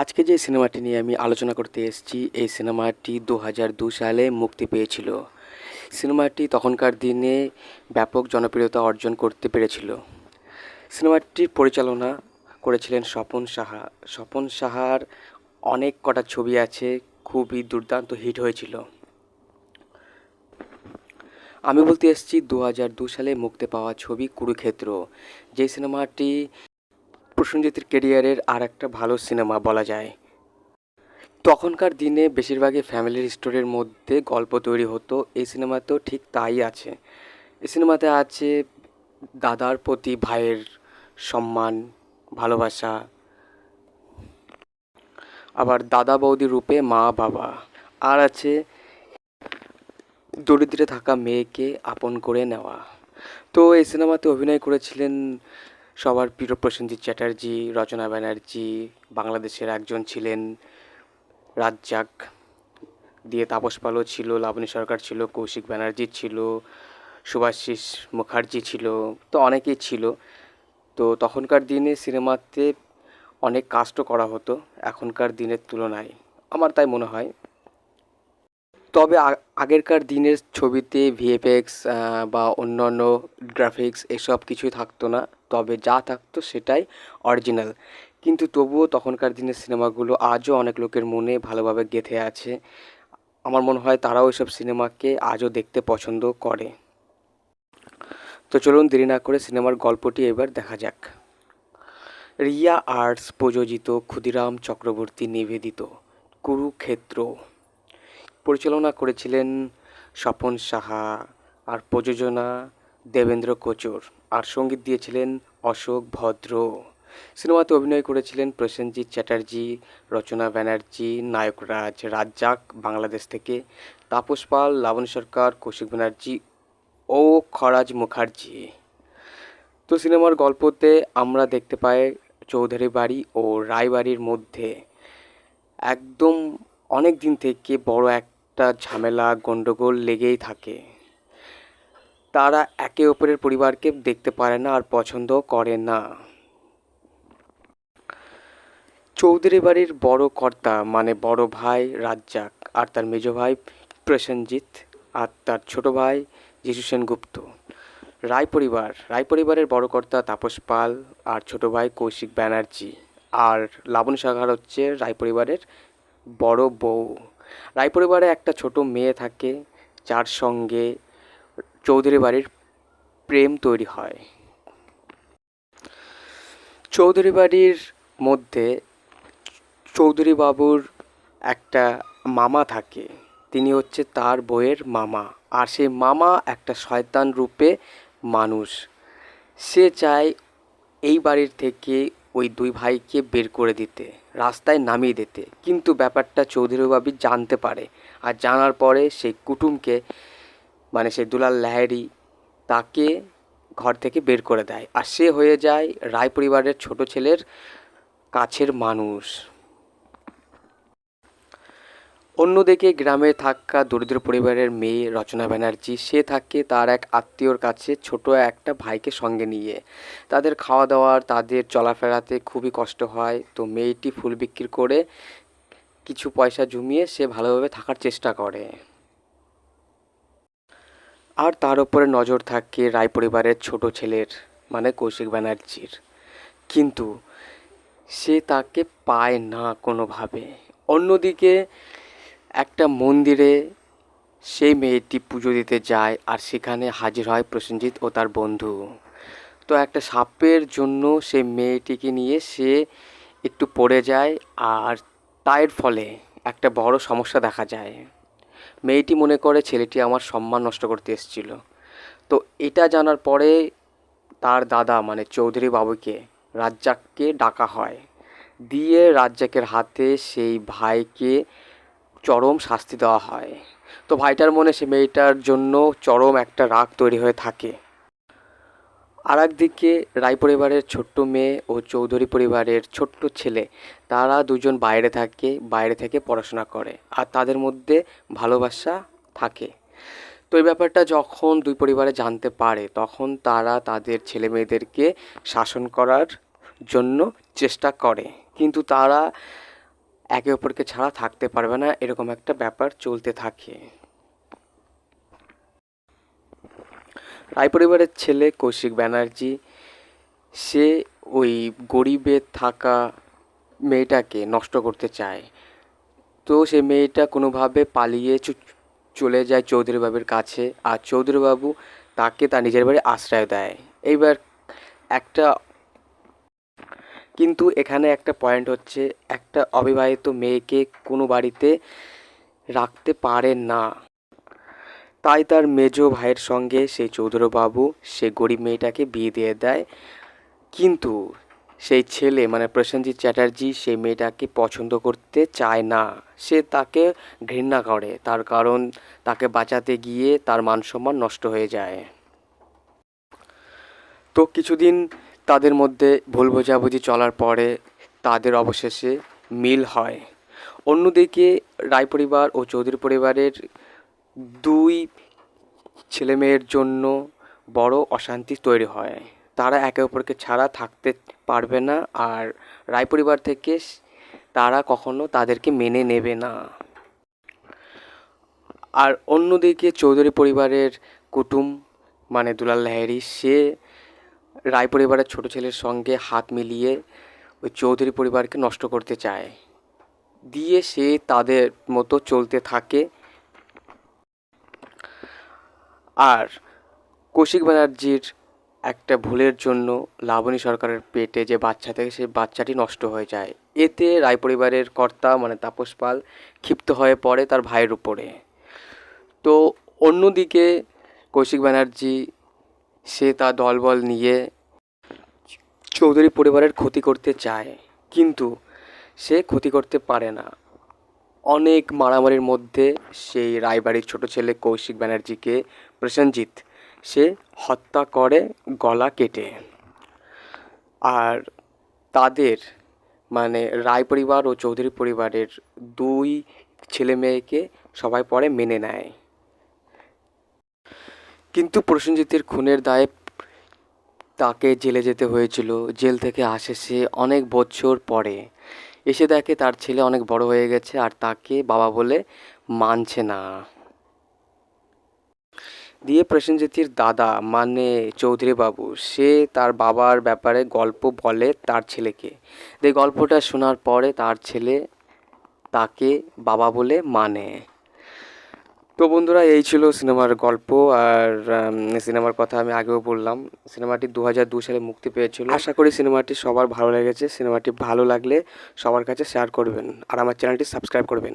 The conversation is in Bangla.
আজকে যে সিনেমাটি নিয়ে আমি আলোচনা করতে এসেছি, এই সিনেমাটি দু হাজার দু সালে মুক্তি পেয়েছিল। সিনেমাটি তখনকার দিনে ব্যাপক জনপ্রিয়তা অর্জন করতে পেরেছিল। সিনেমাটির পরিচালনা করেছিলেন স্বপন সাহা। স্বপন সাহার অনেক কটা ছবি আছে, খুবই দুর্দান্ত হিট হয়েছিল। আমি বলতে এসেছি, দু হাজার দু সালে মুক্তি পাওয়া ছবি কুরুক্ষেত্র। যে সিনেমাটি প্রসেনজিতের কেরিয়ারের আর একটা ভালো সিনেমা বলা যায়। তখনকার দিনে বেশিরভাগই ফ্যামিলির স্টোরির মধ্যে গল্প তৈরি হতো। এই সিনেমাতেও ঠিক তাই আছে। এই সিনেমাতে আছে দাদার প্রতি ভাইয়ের সম্মান, ভালোবাসা, আবার দাদা বৌদি রূপে মা, বাবা। আর আছে দরিদ্রে থাকা মেয়েকে আপন করে নেওয়া। তো এই সিনেমাতে অভিনয় করেছিলেন সবার প্রিয় প্রসেনজিৎ চ্যাটার্জি, রচনা ব্যানার্জি, বাংলাদেশের একজন ছিলেন রাজ্জাক, দিয়ে তাপস পালও ছিল, লাবণী সরকার ছিল, কৌশিক ব্যানার্জি ছিল, সুভাষিস মুখার্জি ছিল, তো অনেকেই ছিল। তো তখনকার দিনে সিনেমাতে অনেক কাস্টও করা হতো, এখনকার দিনের তুলনায়। আমার তাই মনে হয় তবে আগেরকার দিনের ছবিতে ভিএফএক্স বা অন্যান্য গ্রাফিক্স এসব কিছুই থাকতো না। তবে যা থাকতো সেটাই অরিজিনাল কিন্তু তবুও তখনকার দিনের সিনেমাগুলো আজও অনেক লোকের মনে ভালোভাবে গেঁথে আছে। আমার মনে হয় তারাও এসব সিনেমাকে আজও দেখতে পছন্দ করে। তো চলুন দেরি না করে সিনেমার গল্পটি এবার দেখা যাক। রিয়া আর্টস প্রযোজিত ক্ষুদিরাম চক্রবর্তী নিবেদিত কুরুক্ষেত্র। পরিচালনা করেছিলেন স্বপন সাহা আর প্রযোজনা দেবেন্দ্র কোচর। আর সংগীত দিয়েছিলেন অশোক ভদ্র। সিনেমাতে অভিনয় করেছিলেন প্রসেনজিৎ চ্যাটার্জি, রচনা ব্যানার্জি নায়করাজ রাজ্জাক, বাংলাদেশ থেকে তাপস পাল লাবণ সরকার, কৌশিক ব্যানার্জি ও খরাজ মুখার্জি। তো সিনেমার গল্পতে আমরা দেখতে পাই চৌধুরী বাড়ি ও রায়বাড়ির মধ্যে একদম অনেক দিন থেকে বড় একটা ঝামেলা, গন্ডগোল লেগেই থাকে। তারা একে অপরের পরিবারকে দেখতে পারে না আর পছন্দ করে না। চৌধুরী বাড়ির বড় কর্তা মানে বড় ভাই রাজ্জাক আর তার মেজ ভাই প্রসেনজিৎ আর তার ছোট ভাই যিশু সেনগুপ্ত। রায় পরিবার, রায় পরিবারের বড় কর্তা তাপস পাল আর ছোট ভাই কৌশিক ব্যানার্জি। আর লাবণ সাগর হচ্ছে রায় পরিবারের বড় বউ। রায় পরিবারে একটা ছোট মেয়ে থাকে, যার সঙ্গে চৌধুরী বাড়ির প্রেম তৈরি হয়। চৌধুরী বাড়ির মধ্যে চৌধুরী বাবুর একটা মামা থাকে, তিনি হচ্ছে তার বইয়ের মামা। আর সেই মামা একটা শয়তান রূপে মানুষ। সে চায় এই বাড়ির থেকে ওই দুই ভাইকে বের করে দিতে। রাস্তায় নামিয়ে দিতে। কিন্তু ব্যাপারটা চৌধুরী বাবি জানতে পারে। আর জানার পরে সেই কুটুমকে মানে সেই দুলাল লাহেরি তাকে ঘর থেকে বের করে দেয়। আর সে হয়ে যায় রায় পরিবারের ছোট ছেলের কাছের মানুষ। অন্যদিকে গ্রামে থাকা দরিদ্র পরিবারের মেয়ে রচনা ব্যানার্জি, সে থাকে তার এক আত্মীয়র কাছে ছোট একটা ভাইকে সঙ্গে নিয়ে। তাদের খাওয়া দাওয়ার তাদের চলাফেরাতে খুবই কষ্ট হয়। তো মেয়েটি ফুল বিক্রি করে কিছু পয়সা জমিয়ে সে ভালোভাবে থাকার চেষ্টা করে। আর তার উপরে নজর থাকে রায় পরিবারের ছোট ছেলের মানে কৌশিক ব্যানার্জির। কিন্তু সে তাকে পায় না কোনোভাবে। অন্যদিকে একটা মন্দিরে সেই মেয়েটি পুজো দিতে যায় আর সেখানে হাজির হয় প্রসেনজিৎ ও তার বন্ধু। তো একটা সাপের জন্য সেই মেয়েটিকে নিয়ে সে একটু পড়ে যায় আর তার ফলে একটা বড় সমস্যা দেখা যায়। মেয়েটি মনে করে, ছেলেটি আমার সম্মান নষ্ট করতে এসেছিল। তো এটা জানার পরে তার দাদা মানে চৌধুরী বাবুকে, রাজ্জাককে ডাকা হয়। দিয়ে রাজ্জাকের হাতে সেই ভাইকে চরম শাস্তি দেওয়া হয়। তো ভাইটার মনে সে মেয়েটার জন্য চরম একটা রাগ তৈরি হয়ে থাকে। আর একদিকে রায় পরিবারের ছোট্ট মেয়ে ও চৌধুরী পরিবারের ছোট্ট ছেলে, তারা দুজন বাইরে থাকে, বাইরে থেকে পড়াশোনা করে আর তাদের মধ্যে ভালোবাসা থাকে। তো এই ব্যাপারটা যখন দুই পরিবারে জানতে পারে, তখন তারা তাদের ছেলে মেয়েদেরকে শাসন করার জন্য চেষ্টা করে। কিন্তু তারা একে অপরকে ছাড়া থাকতে পারবে না, এরকম একটা ব্যাপার চলতে থাকে। রায় পরিবারের ছেলে কৌশিক ব্যানার্জি, সে ওই গরিবের থাকা মেয়েটাকে নষ্ট করতে চায়। তো সেই মেয়েটা কোনোভাবে পালিয়ে চলে যায় চৌধুরী বাবুর কাছে, আর চৌধুরী বাবু তাকে তার নিজের বাড়ি আশ্রয় দেয়। এইবার একটা কিন্তু এখানে একটা পয়েন্ট হচ্ছে, একটা অবিবাহিত মেয়েকে কোনো বাড়িতে রাখতে পারে না। তাই তার মেজ ভাইয়ের সঙ্গে সেই চৌধুরীবাবু সে গরিব মেয়েটাকে বিয়ে দিয়ে দেয়। কিন্তু সেই ছেলে মানে প্রসেনজিৎ চ্যাটার্জি, সেই মেয়েটাকে পছন্দ করতে চায় না। সে তাকে ঘৃণা করে, তার কারণ তাকে বাঁচাতে গিয়ে তার মান সম্মান নষ্ট হয়ে যায়। তো কিছুদিন তাদের মধ্যে ভুল বোঝাবুঝি চলার পরে তাদের অবশেষে মিল হয়। অন্যদিকে রায় পরিবার ও চৌধুরী পরিবারের দুই ছেলে মেয়ের জন্য বড় অশান্তি তৈরি হয়। তারা একে অপরকে ছাড়া থাকতে পারবে না আর রায় পরিবার থেকে তারা কখনো তাদেরকে মেনে নেবে না। আর অন্যদিকে চৌধুরী পরিবারের কুটুম মানে দুলাল লাহেরি সে রায় পরিবারের ছোট ছেলের সঙ্গে হাত মিলিয়ে ওই চৌধুরী পরিবারকে নষ্ট করতে চায়। দিয়ে সে তাদের মতো চলতে থাকে। আর কৌশিক ব্যানার্জির একটা ভুলের জন্য লাবণী সরকারের পেটে যে বাচ্চা থাকে, সেই বাচ্চাটি নষ্ট হয়ে যায়। এতে রায় পরিবারের কর্তা মানে তাপস পাল ক্ষিপ্ত হয়ে পড়ে তার ভাইয়ের উপরে। তো অন্যদিকে কৌশিক ব্যানার্জি সে তার দলবল নিয়ে চৌধুরী পরিবারের ক্ষতি করতে চায়। কিন্তু সে ক্ষতি করতে পারে না। অনেক মারামারির মধ্যে সেই রায়বাড়ির ছোট ছেলে কৌশিক ব্যানার্জিকে প্রসেনজিৎ, সে হত্যা করে গলা কেটে। আর তাদের মানে রায় পরিবার ও চৌধুরী পরিবারের দুই ছেলে মেয়েকে সবাই পরে মেনে নেয়। কিন্তু প্রসেনজিতের খুনের দায়ে তাকে জেলে যেতে হয়েছিল। জেল থেকে আসে সে অনেক বছর পরে। এসে দেখে তার ছেলে অনেক বড় হয়ে গেছে আর তাকে বাবা বলে মানছে না। দিয়ে প্রসেনজিতের দাদা মানে চৌধুরী বাবু সে তার বাবার ব্যাপারে গল্প বলে তার ছেলেকে। এই গল্পটা শোনার পরে তার ছেলে তাকে বাবা বলে মানে। তো বন্ধুরা, এই ছিল সিনেমার গল্প আর সিনেমার কথা আমি আগেও বললাম। সিনেমাটি দু হাজার দু সালে মুক্তি পেয়েছিল। আশা করি সিনেমাটি সবার ভালো লেগেছে। সিনেমাটি ভালো লাগলে সবার কাছে শেয়ার করবেন। আর আমার চ্যানেলটি সাবস্ক্রাইব করবেন।